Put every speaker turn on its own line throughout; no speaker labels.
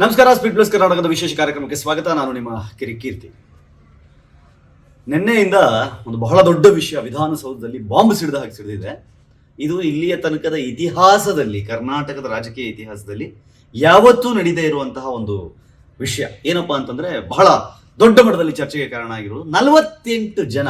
ನಮಸ್ಕಾರ speed plus ಕರ್ನಾಟಕದ ವಿಶೇಷ ಕಾರ್ಯಕ್ರಮಕ್ಕೆ ಸ್ವಾಗತ. ನಾನು ನಿಮ್ಮ ಕಿರಿ ಕೀರ್ತಿ. ನಿನ್ನೆಯಿಂದ ಒಂದು ಬಹಳ ದೊಡ್ಡ ವಿಷಯ ವಿಧಾನಸೌಧದಲ್ಲಿ ಬಾಂಬ್ ಸಿಡಿದ ಹಾಗೆ ಸಿಡಿದಿದೆ. ಇದು ಇಲ್ಲಿಯ ತನಕದ ಇತಿಹಾಸದಲ್ಲಿ, ಕರ್ನಾಟಕದ ರಾಜಕೀಯ ಇತಿಹಾಸದಲ್ಲಿ ಯಾವತ್ತೂ ನಡೀದೇ ಇರುವಂತಹ ಒಂದು ವಿಷಯ. ಏನಪ್ಪಾ ಅಂತಂದ್ರೆ, ಬಹಳ ದೊಡ್ಡ ಮಟ್ಟದಲ್ಲಿ ಚರ್ಚೆಗೆ ಕಾರಣ ಆಗಿರುವುದು ನಲವತ್ತೆಂಟು ಜನ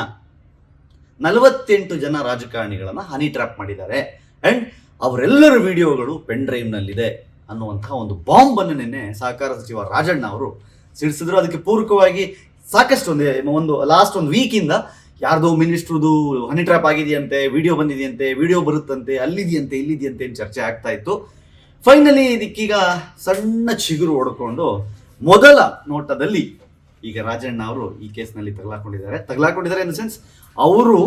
ನಲವತ್ತೆಂಟು ಜನ ರಾಜಕಾರಣಿಗಳನ್ನ ಹನಿ ಟ್ರ್ಯಾಪ್ ಮಾಡಿದ್ದಾರೆ. ಅಂಡ್ ಅವರೆಲ್ಲರ ವಿಡಿಯೋಗಳು ಪೆನ್ ಡ್ರೈವ್ನಲ್ಲಿದೆ ಅನ್ನುವಂತಹ ಒಂದು ಬಾಂಬ್ ಅನ್ನು ನಿನ್ನೆ ಸಹಕಾರ ಸಚಿವ ರಾಜಣ್ಣ ಅವರು ಸಿಡಿಸಿದ್ರು. ಅದಕ್ಕೆ ಪೂರಕವಾಗಿ ಸಾಕಷ್ಟು ಒಂದು ಒಂದು ಲಾಸ್ಟ್ ಒಂದು ವೀಕಿಂದ ಯಾರ್ದೋ ಮಿನಿಸ್ಟ್ರದು ಹನಿ ಟ್ರ್ಯಾಪ್ ಆಗಿದೆಯಂತೆ ವಿಡಿಯೋ ಬಂದಿದೆಯಂತೆ ವಿಡಿಯೋ ಬರುತ್ತಂತೆ, ಅಲ್ಲಿದೆಯಂತೆ, ಇಲ್ಲಿದೆಯಂತೆ ಅಂತ ಚರ್ಚೆ ಆಗ್ತಾ ಇತ್ತು. ಫೈನಲಿ ಇದಕ್ಕೀಗ ಸಣ್ಣ ಚಿಗುರು ಹೊಡ್ಕೊಂಡು ಮೊದಲ ನೋಟದಲ್ಲಿ ಈಗ ರಾಜಣ್ಣ ಅವರು ಈ ಕೇಸ್ನಲ್ಲಿ ತಗಲಾಕೊಂಡಿದ್ದಾರೆ. ತಗಲಾಕೊಂಡಿದ್ದಾರೆ ಇನ್ ದ ಸೆನ್ಸ್ ಅವರು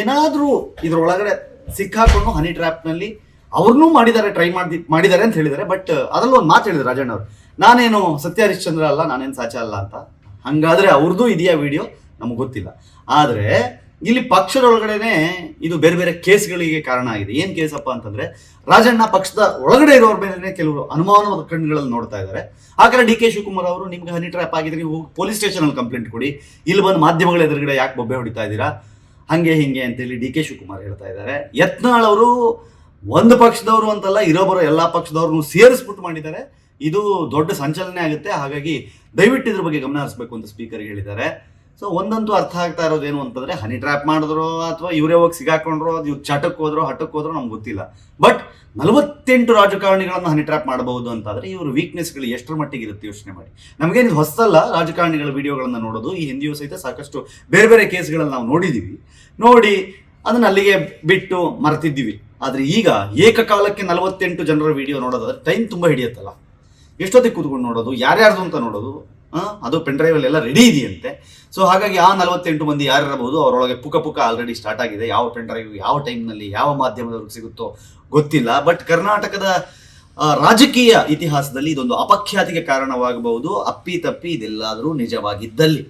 ಏನಾದರೂ ಇದರೊಳಗಡೆ ಸಿಕ್ಕಾಕೊಂಡು ಹನಿ ಟ್ರ್ಯಾಪ್ನಲ್ಲಿ ಅವ್ರನ್ನೂ ಮಾಡಿದ್ದಾರೆ ಟ್ರೈ ಮಾಡಿ ಮಾಡಿದ್ದಾರೆ ಅಂತ ಹೇಳಿದ್ದಾರೆ ಬಟ್ ಅದರಲ್ಲಿ ಒಂದು ಮಾತು ಹೇಳಿದ್ರು ರಾಜಣ್ಣ ಅವರು. ನಾನೇನು ಸತ್ಯ ಹರಿಶ್ಚಂದ್ರ ಅಲ್ಲ, ನಾನೇನು ಸಾಚ ಅಲ್ಲ ಅಂತ. ಹಂಗಾದ್ರೆ ಅವ್ರದ್ದು ಇದೆಯಾ ವಿಡಿಯೋ ನಮಗೆ ಗೊತ್ತಿಲ್ಲ. ಆದರೆ, ಇಲ್ಲಿ ಪಕ್ಷದೊಳಗಡೆನೆ ಇದು ಬೇರೆ ಬೇರೆ ಕೇಸ್ಗಳಿಗೆ ಕಾರಣ ಆಗಿದೆ. ಏನು ಕೇಸಪ್ಪ ಅಂತಂದ್ರೆ, ರಾಜಣ್ಣ ಪಕ್ಷದ ಒಳಗಡೆ ಇರೋರ ಮೇಲೆ ಕೆಲವರು ಅನುಮಾನವಾದ ಕಣ್ಣುಗಳಲ್ಲಿ ನೋಡ್ತಾ ಇದ್ದಾರೆ. ಆ ಕಡೆ ಡಿ ಕೆ ಶಿವಕುಮಾರ್ ಅವರು, ನಿಮ್ಗೆ ಹನಿ ಟ್ರ್ಯಾಪ್ ಆಗಿದ್ರೆ ನೀವು ಪೊಲೀಸ್ ಸ್ಟೇಷನ್ ಅಲ್ಲಿ ಕಂಪ್ಲೇಂಟ್ ಕೊಡಿ. ಇಲ್ಲಿ ಬಂದು ಮಾಧ್ಯಮಗಳ ಎದುರುಗಡೆ ಯಾಕೆ ಬೊಬ್ಬೆ ಹೊಡಿತಾ ಇದ್ದೀರಾ? ಹಂಗೆ ಹಿಂಗೆ ಅಂತೇಳಿ ಡಿ ಕೆ ಶಿವಕುಮಾರ್ ಹೇಳ್ತಾ ಇದ್ದಾರೆ. ಯತ್ನಾಳ್ ಅವರು ಒಂದು ಪಕ್ಷದವರು ಅಂತಲ್ಲ ಇರೋ ಬರೋ ಎಲ್ಲ ಪಕ್ಷದವ್ರನ್ನು ಸೇರಿಸ್ಬಿಟ್ಟು ಮಾಡಿದ್ದಾರೆ. ಇದು ದೊಡ್ಡ ಸಂಚಲನೆ ಆಗುತ್ತೆ. ಹಾಗಾಗಿ ದಯವಿಟ್ಟು ಇದ್ರ ಬಗ್ಗೆ ಗಮನ ಹರಿಸಬೇಕು ಅಂತ ಸ್ಪೀಕರ್ ಹೇಳಿದ್ದಾರೆ. ಸೊ ಒಂದಂತೂ ಅರ್ಥ ಆಗ್ತಾ ಇರೋದು ಏನು ಅಂತಂದ್ರೆ ಹನಿ ಟ್ರ್ಯಾಪ್ ಮಾಡಿದ್ರು ಅಥವಾ ಇವರೇ ಹೋಗಿ ಸಿಗಾಕೊಂಡ್ರು ಅದು ಇವ್ರು ಚಟಕ್ಕೆ ಹೋದ್ರು ಹಟಕ್ಕೆ ಹೋದ್ರು ನಮ್ಗೆ ಗೊತ್ತಿಲ್ಲ. ಬಟ್ ನಲವತ್ತೆಂಟು ರಾಜಕಾರಣಿಗಳನ್ನು ಹನಿ ಟ್ರ್ಯಾಪ್ ಮಾಡಬಹುದು ಅಂತಾದ್ರೆ, ಇವರು ವೀಕ್ನೆಸ್ಗಳು ಎಷ್ಟರ ಮಟ್ಟಿಗೆ ಇರುತ್ತೆ ಯೋಚನೆ ಮಾಡಿ. ನಮಗೇನು ಹೊಸಲ್ಲ ರಾಜಕಾರಣಿಗಳ ವಿಡಿಯೋಗಳನ್ನು ನೋಡೋದು. ಈ ಹಿಂದಿಯೂ ಸಹಿತ ಸಾಕಷ್ಟು ಬೇರೆ ಬೇರೆ ಕೇಸ್ಗಳನ್ನ ನಾವು ನೋಡಿದ್ದೀವಿ ನೋಡಿ, ಅದನ್ನ ಅಲ್ಲಿಗೆ ಬಿಟ್ಟು ಮರೆತಿದ್ದೀವಿ. ಆದ್ರೆ ಈಗ ಏಕಕಾಲಕ್ಕೆ ನಲವತ್ತೆಂಟು ಜನರ ವಿಡಿಯೋ ನೋಡೋದಾದ್ರೆ ಟೈಮ್ ತುಂಬ ಹಿಡಿಯುತ್ತಲ್ಲ. ಎಷ್ಟೊತ್ತಿಗೆ ಕೂತ್ಕೊಂಡು ನೋಡೋದು, ಯಾರ್ಯಾರ್ದು ಅಂತ ನೋಡೋದು ಅದು ಪೆನ್ ಎಲ್ಲ ರೆಡಿ ಇದೆಯಂತೆ. ಸೊ ಹಾಗಾಗಿ ಆ ನಲವತ್ತೆಂಟು ಮಂದಿ ಯಾರಿರಬಹುದು, ಅವರೊಳಗೆ ಪುಕ ಪುಕ ಆಲ್ರೆಡಿ ಸ್ಟಾರ್ಟ್ ಆಗಿದೆ. ಯಾವ ಪೆನ್ ಡ್ರೈವ್ ಯಾವ ಟೈಮ್ನಲ್ಲಿ ಯಾವ ಮಾಧ್ಯಮದವ್ರಿಗೆ ಸಿಗುತ್ತೋ ಗೊತ್ತಿಲ್ಲ. ಬಟ್ ಕರ್ನಾಟಕದ ರಾಜಕೀಯ ಇತಿಹಾಸದಲ್ಲಿ ಇದೊಂದು ಅಪಖ್ಯಾತಿಗೆ ಕಾರಣವಾಗಬಹುದು. ಅಪ್ಪಿ ತಪ್ಪಿ ಇದೆಲ್ಲಾದರೂ ನಿಜವಾಗಿದ್ದಲ್ಲಿ.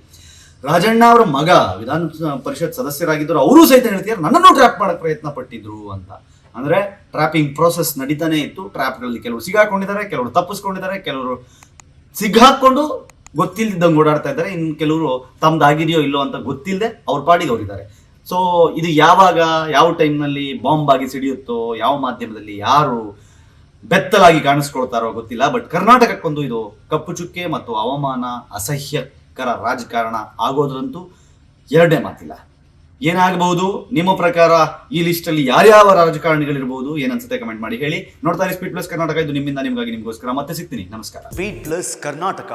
ರಾಜಣ್ಣ ಅವರ ಮಗ ವಿಧಾನ ಪರಿಷತ್ ಸದಸ್ಯರಾಗಿದ್ದರು ಅವರು ಸಹಿತ ಹೇಳ್ತಿದ್ದಾರೆ ನನ್ನನ್ನು ಟ್ರ್ಯಾಪ್ ಮಾಡಕ್ಕೆ ಪ್ರಯತ್ನ ಪಟ್ಟಿದ್ರು ಅಂತ. ಅಂದ್ರೆ ಟ್ರ್ಯಾಪಿಂಗ್ ಪ್ರೋಸೆಸ್ ನಡೀತಾನೆ ಇತ್ತು. ಟ್ರ್ಯಾಪ್ಗಳಲ್ಲಿ ಕೆಲವರು ಸಿಗಾಕೊಂಡಿದ್ದಾರೆ, ಕೆಲವರು ತಪ್ಪಿಸ್ಕೊಂಡಿದ್ದಾರೆ, ಕೆಲವರು ಸಿಗ್ಹಾಕೊಂಡು ಗೊತ್ತಿಲ್ಲದಂಗೆ ಓಡಾಡ್ತಾ ಇದ್ದಾರೆ. ಇನ್ನು ಕೆಲವರು ತಮ್ದಾಗಿದೆಯೋ ಇಲ್ಲೋ ಅಂತ ಗೊತ್ತಿಲ್ಲದೆ ಅವ್ರ ಪಾಡಿಗೆ ಹೋಗಿದ್ದಾರೆ. ಸೊ ಇದು ಯಾವಾಗ, ಯಾವ ಟೈಮ್ನಲ್ಲಿ ಬಾಂಬ್ ಆಗಿ ಸಿಡಿಯುತ್ತೋ, ಯಾವ ಮಾಧ್ಯಮದಲ್ಲಿ ಯಾರು ಬೆತ್ತಲಾಗಿ ಕಾಣಿಸ್ಕೊಳ್ತಾರೋ ಗೊತ್ತಿಲ್ಲ. ಬಟ್ ಕರ್ನಾಟಕಕ್ಕೊಂದು ಇದು ಕಪ್ಪು ಚುಕ್ಕೆ ಮತ್ತು ಅವಮಾನ ಅಸಹ್ಯಕರ ರಾಜಕಾರಣ ಆಗೋದ್ರಂತೂ ಎರಡೇ ಮಾತಿಲ್ಲ. ಏನಾಗಬಹುದು? ನಿಮ್ಮ ಪ್ರಕಾರ ಈ ಲಿಸ್ಟ್ ಅಲ್ಲಿ ಯಾರ್ಯಾವ ರಾಜಕಾರಣಿಗಳಿರ್ಬೋದು? ಏನನ್ಸುತ್ತೆ ಕಮೆಂಟ್ ಮಾಡಿ ಹೇಳಿ. ನೋಡ್ತಾ ಸ್ಪೀಡ್ ಪ್ಲಸ್ ಕರ್ನಾಟಕ ಇದು ನಿಮ್ಮಿಂದ, ನಿಮಗಾಗಿ, ನಿಮಗೋಸ್ಕರ. ಮತ್ತೆ ಸಿಗ್ತೀನಿ. ನಮಸ್ಕಾರ.
Speed plus Karnataka